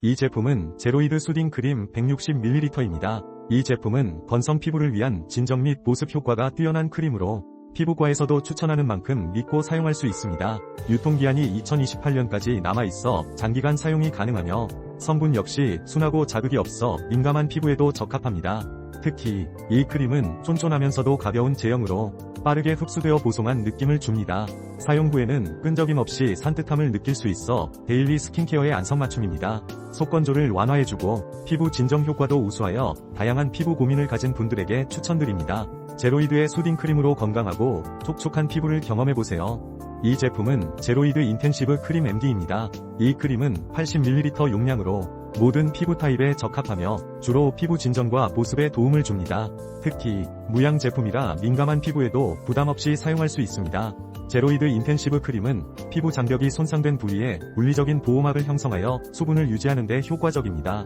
이 제품은 제로이드 수딩 크림 160ml입니다. 이 제품은 건성 피부를 위한 진정 및 보습 효과가 뛰어난 크림으로 피부과에서도 추천하는 만큼 믿고 사용할 수 있습니다. 유통기한이 2028년까지 남아있어 장기간 사용이 가능하며 성분 역시 순하고 자극이 없어 민감한 피부에도 적합합니다. 특히 이 크림은 쫀쫀하면서도 가벼운 제형으로 빠르게 흡수되어 보송한 느낌을 줍니다. 사용 후에는 끈적임 없이 산뜻함을 느낄 수 있어 데일리 스킨케어의 안성맞춤입니다. 속건조를 완화해주고 피부 진정 효과도 우수하여 다양한 피부 고민을 가진 분들에게 추천드립니다. 제로이드의 수딩 크림으로 건강하고 촉촉한 피부를 경험해보세요. 이 제품은 제로이드 인텐시브 크림 MD입니다. 이 크림은 80ml 용량으로 모든 피부 타입에 적합하며 주로 피부 진정과 보습에 도움을 줍니다. 특히 무향 제품이라 민감한 피부에도 부담 없이 사용할 수 있습니다. 제로이드 인텐시브 크림은 피부 장벽이 손상된 부위에 물리적인 보호막을 형성하여 수분을 유지하는 데 효과적입니다.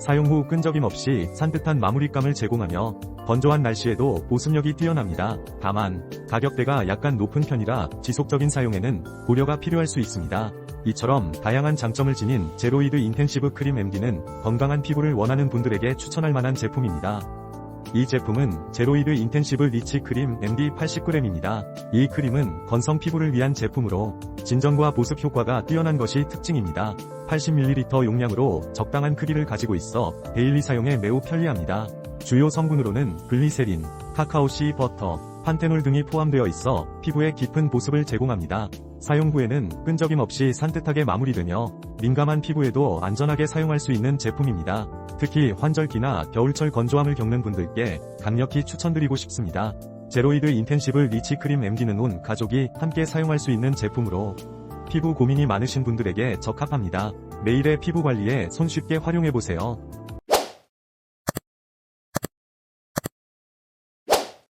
사용 후 끈적임 없이 산뜻한 마무리감을 제공하며 건조한 날씨에도 보습력이 뛰어납니다. 다만 가격대가 약간 높은 편이라 지속적인 사용에는 고려가 필요할 수 있습니다. 이처럼 다양한 장점을 지닌 제로이드 인텐시브 크림 MD는 건강한 피부를 원하는 분들에게 추천할 만한 제품입니다. 이 제품은 제로이드 인텐시브 리치 크림 MD 80g입니다. 이 크림은 건성 피부를 위한 제품으로 진정과 보습 효과가 뛰어난 것이 특징입니다. 80ml 용량으로 적당한 크기를 가지고 있어 데일리 사용에 매우 편리합니다. 주요 성분으로는 글리세린, 카카오씨 버터, 판테놀 등이 포함되어 있어 피부에 깊은 보습을 제공합니다. 사용 후에는 끈적임 없이 산뜻하게 마무리되며 민감한 피부에도 안전하게 사용할 수 있는 제품입니다. 특히 환절기나 겨울철 건조함을 겪는 분들께 강력히 추천드리고 싶습니다. 제로이드 인텐시브 리치 크림 MD는 온 가족이 함께 사용할 수 있는 제품으로 피부 고민이 많으신 분들에게 적합합니다. 매일의 피부 관리에 손쉽게 활용해보세요.